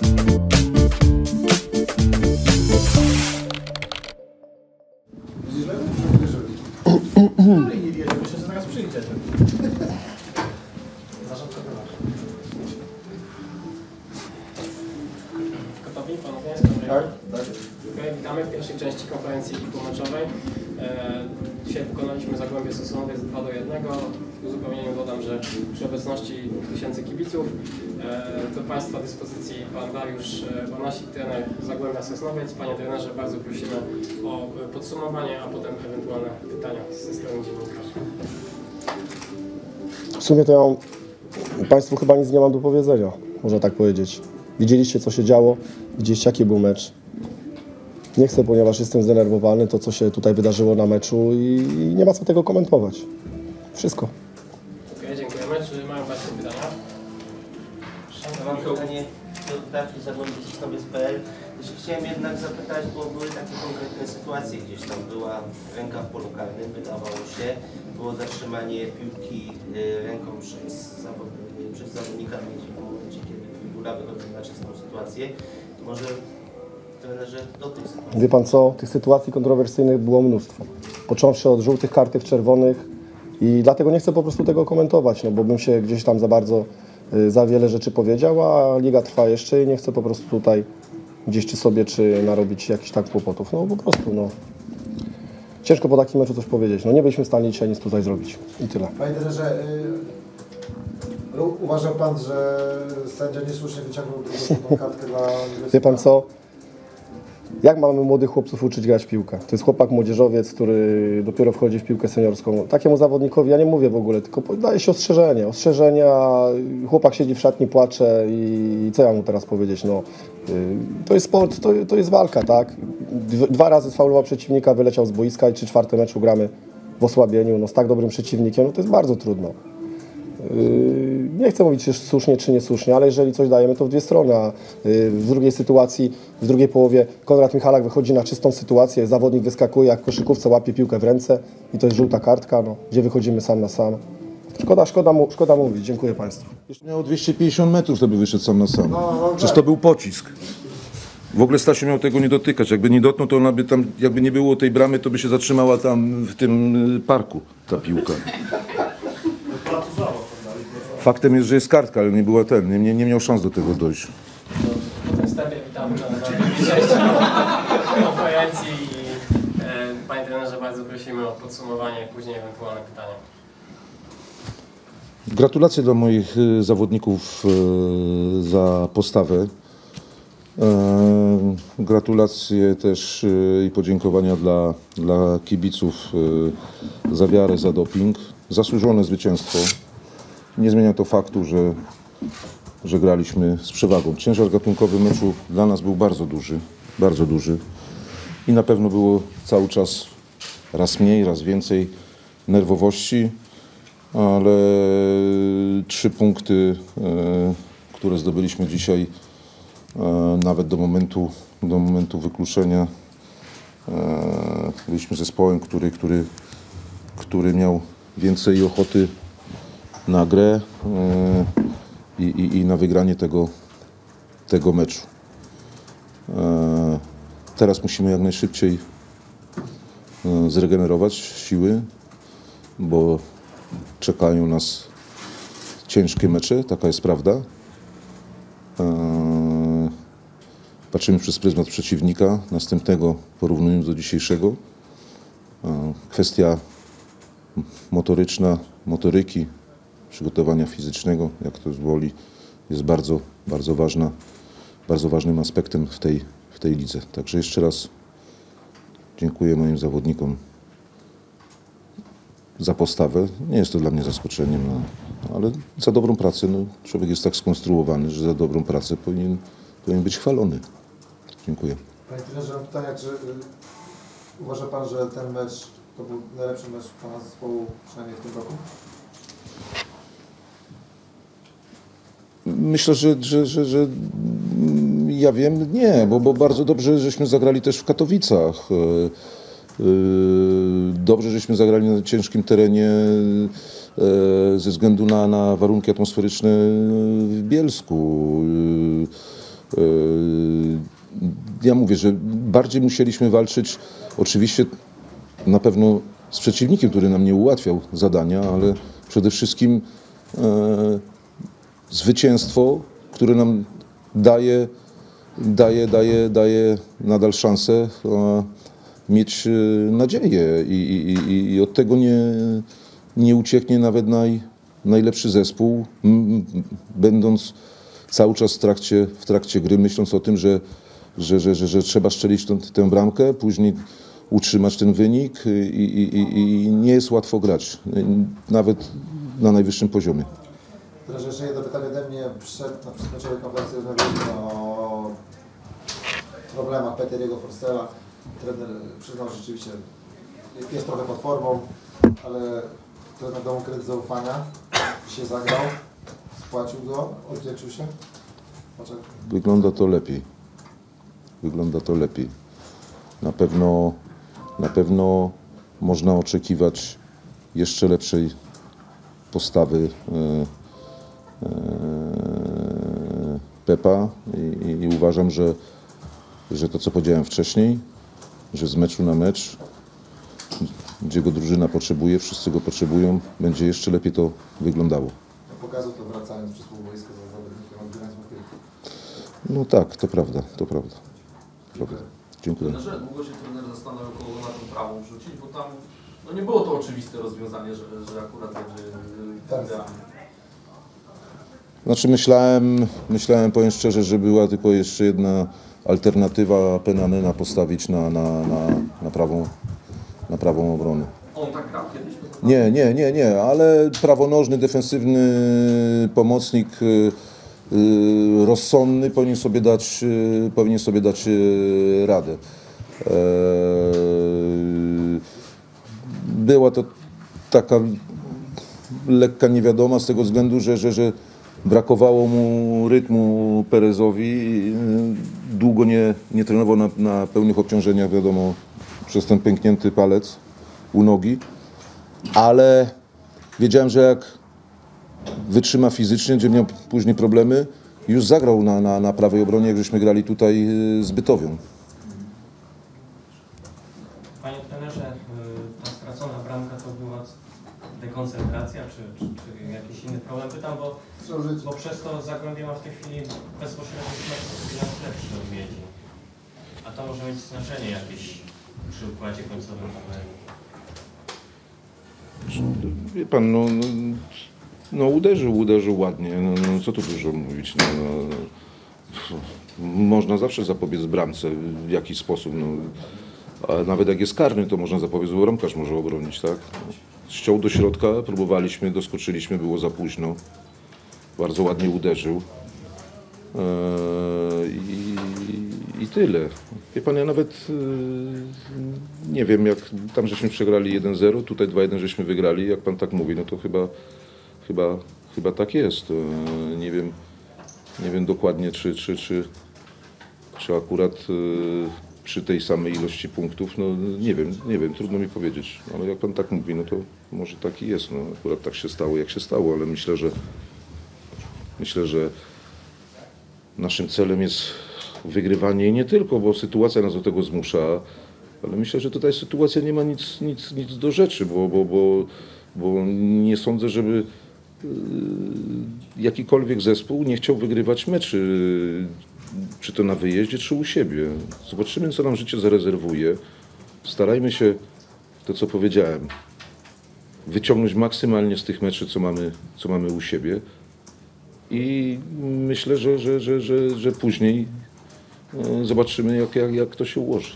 Nie wierzę, myślę, że zaraz przyjdzie. Za rzadko bywa. Panowie? Tak? Tak. Okej, witamy w pierwszej części konferencji pomeczowej. E, dzisiaj pokonaliśmy Zagłębie Sosnowiec 2 do 1. Uzupełnieniu dodam, że przy obecności 2000 kibiców e, do Państwa dyspozycji Pan Dariusz e, Banasik, trener Zagłębia Sosnowiec. Panie trenerze, bardzo prosimy o e, podsumowanie, a potem ewentualne pytania ze strony dziennikarzy. W sumie to ja Państwu chyba nic nie mam do powiedzenia, można tak powiedzieć. Widzieliście, co się działo, widzieliście, jaki był mecz. Nie chcę, ponieważ jestem zdenerwowany, to co się tutaj wydarzyło na meczu i nie ma co tego komentować. Wszystko. Okej, dziękujemy. Czy mają Państwo pytania? Ja mam pytanie do Zagłębie Sosnowiec.pl. Jeszcze Chciałem jednak zapytać, bo były takie konkretne sytuacje, gdzieś tam była ręka w polu karnym, wydawało się, było zatrzymanie piłki y, ręką przez, y, przez zawodnika w momencie, kiedy Figura wychodził na czystą sytuację. Może trenerze do tych sytuacji. Wie Pan co, tych sytuacji kontrowersyjnych było mnóstwo. Począwszy od żółtych kartek, czerwonych i dlatego nie chcę po prostu tego komentować, no bo bym się gdzieś tam za bardzo, za wiele rzeczy powiedział, a liga trwa jeszcze i nie chcę po prostu tutaj gdzieś czy sobie, czy narobić jakichś tak kłopotów. No po prostu, no. Ciężko po takim meczu coś powiedzieć. No nie byliśmy w stanie dzisiaj nic tutaj zrobić. I tyle. Panie trenerze, y, u- uważa Pan, że sędzia niesłusznie wyciągnął tą kartkę dla Wie pan co? Jak mamy młodych chłopców uczyć grać w piłkę? To jest chłopak młodzieżowiec, który dopiero wchodzi w piłkę seniorską. Takiemu zawodnikowi ja nie mówię w ogóle, tylko daje się ostrzeżenie. Ostrzeżenie, a chłopak siedzi w szatni, płacze i co ja mu teraz powiedzieć? No, y, to jest sport, to, to jest walka, tak? Dw- Dwa razy sfaulował przeciwnika, wyleciał z boiska i trzy czwarte meczu gramy w osłabieniu. No, z tak dobrym przeciwnikiem, no to jest bardzo trudno. Yy, Nie chcę mówić, czy słusznie, czy niesłusznie, ale jeżeli coś dajemy, to w dwie strony. A yy, w drugiej sytuacji, w drugiej połowie Konrad Michalak wychodzi na czystą sytuację, zawodnik wyskakuje jak koszykówce, łapie piłkę w ręce i to jest żółta kartka, no, gdzie wychodzimy sam na sam. Szkoda, szkoda, mu, szkoda mówić. Dziękuję Państwu. Jeszcze miało 250 metrów, to by wyszedł sam na sam. No, no, Przecież tak. to był pocisk. W ogóle Stasiu miał tego nie dotykać. Jakby nie dotknął, to ona by tam, jakby nie było tej bramy, to by się zatrzymała tam w tym y, parku, ta piłka. Faktem jest, że jest kartka, ale nie była ten, nie, nie, miał szans do tego dojść. Po tym wstępie witamy na konferencji i e, Panie trenerze bardzo prosimy o podsumowanie, później ewentualne pytania. Gratulacje dla moich y, zawodników y, za postawę. E, Gratulacje też i podziękowania dla, dla kibiców za wiarę, za doping. Zasłużone zwycięstwo. Nie zmienia to faktu, że, że graliśmy z przewagą. Ciężar gatunkowy meczu dla nas był bardzo duży, bardzo duży. I na pewno było cały czas raz mniej, raz więcej nerwowości ale trzy punkty, e, które zdobyliśmy dzisiaj, e, nawet do momentu, do momentu wykluczenia, e, byliśmy zespołem, który, który, który miał więcej ochoty na grę e, i, i, i na wygranie tego, tego meczu. E, Teraz musimy jak najszybciej e, zregenerować siły, bo czekają nas ciężkie mecze, taka jest prawda. Patrzymy przez pryzmat przeciwnika, następnego porównując do dzisiejszego. Kwestia motoryczna, motoryki, przygotowania fizycznego, jak to woli, jest bardzo, bardzo ważna, bardzo ważnym aspektem w tej, w tej lidze. Także jeszcze raz dziękuję moim zawodnikom za postawę. Nie jest to dla mnie zaskoczeniem, no, ale za dobrą pracę. No, człowiek jest tak skonstruowany, że za dobrą pracę powinien, powinien być chwalony. Dziękuję. Panie trenerze, mam pytanie, czy uważa Pan, że ten mecz to był najlepszy mecz Pana zespołu przynajmniej w tym roku? Myślę, że, że, że, że mm, ja wiem, nie, bo, bo bardzo dobrze żeśmy zagrali też w Katowicach. E, e, Dobrze, żeśmy zagrali na ciężkim terenie e, ze względu na, na warunki atmosferyczne w Bielsku. Ja mówię, że bardziej musieliśmy walczyć oczywiście na pewno z przeciwnikiem, który nam nie ułatwiał zadania, ale przede wszystkim zwycięstwo, które nam daje, daje, daje, daje nadal szansę e, mieć e, nadzieję i, i, i, od tego nie, nie ucieknie nawet naj, najlepszy zespół, będąc cały czas w trakcie, w trakcie gry, myśląc o tym, że, że, że, że, że trzeba strzelić tą, tę bramkę, później utrzymać ten wynik i, i, i, i nie jest łatwo grać, nawet na najwyższym poziomie. Teraz jeszcze jedno pytanie ode mnie. Przed, na przedmeczowej konferencji rozmawialiśmy o problemach Peteriego Forstella. Trener przyznał, że rzeczywiście jest trochę pod formą, ale trener dał mu kredyt zaufania. Dzisiaj zagrał, spłacił go, odwdzięczył się. Wygląda to lepiej. Wygląda to lepiej. Na pewno, na pewno można oczekiwać jeszcze lepszej postawy e, Pepa i, i, i uważam, że, że to co powiedziałem wcześniej, że z meczu na mecz, gdzie go drużyna potrzebuje, wszyscy go potrzebują, będzie jeszcze lepiej to wyglądało. pokazał to wracając przez półboisko za zawodnikiem, odbierając mu piłkę. No tak, to prawda, to prawda. prawda. Dziękuję. Trenerze, długo się trener zastanawiał, kogo na tą prawą wrzucić, bo tam no nie było to oczywiste rozwiązanie, że, że akurat będzie Tak. Znaczy myślałem, myślałem, powiem szczerze, że była tylko jeszcze jedna alternatywa Penanena postawić na, na, na, na, prawą, na prawą obronę. On tak grał kiedyś? Nie, nie, nie, nie, ale prawonożny, defensywny pomocnik y, y, rozsądny powinien sobie dać, y, powinien sobie dać radę. Eee, była to taka lekka niewiadoma z tego względu, że, że, że brakowało mu rytmu Perezowi. Długo nie, nie trenował na, na pełnych obciążeniach, wiadomo, przez ten pęknięty palec u nogi ale wiedziałem, że jak wytrzyma fizycznie, będzie miał później problemy, już zagrał na, na, na prawej obronie, jak żeśmy grali tutaj y, z Bytowią. Panie trenerze, y, ta stracona bramka to była dekoncentracja czy, czy, czy jakiś inny problem? Pytam, bo, Żyć. bo przez to Zagłębie ma w tej chwili bezpośrednio bilans lepszy od Miedzi. A to może mieć znaczenie jakieś przy układzie końcowym tabeli. Wie pan, no, no, no uderzył, uderzył ładnie, no, no co tu dużo mówić. No, no, można zawsze zapobiec bramce w jakiś sposób. No. A nawet jak jest karny, to można zapobiec, bo bramkarz może obronić, tak? Ściął do środka, próbowaliśmy, doskoczyliśmy, było za późno. Bardzo ładnie uderzył. Eee, i, I tyle. Wie pan, ja nawet yy, nie wiem, jak tam żeśmy przegrali 1-0, tutaj 2-1 żeśmy wygrali, jak pan tak mówi, no to chyba, chyba, chyba tak jest. Eee, nie wiem, nie wiem dokładnie, czy, czy, czy, czy akurat przy tej samej ilości punktów, no nie wiem, nie wiem, trudno mi powiedzieć, ale jak pan tak mówi, no to może tak i jest, no akurat tak się stało, jak się stało, ale myślę, że myślę, że naszym celem jest wygrywanie i nie tylko, bo sytuacja nas do tego zmusza, ale myślę, że tutaj sytuacja nie ma nic, nic, nic do rzeczy, bo, bo, bo, bo nie sądzę, żeby yy, jakikolwiek zespół nie chciał wygrywać meczy, czy to na wyjeździe, czy u siebie. Zobaczymy, co nam życie zarezerwuje. Starajmy się, to co powiedziałem, wyciągnąć maksymalnie z tych meczy, co mamy, co mamy u siebie. I myślę, że, że, że, że, że później e, zobaczymy, jak, jak, jak to się ułoży.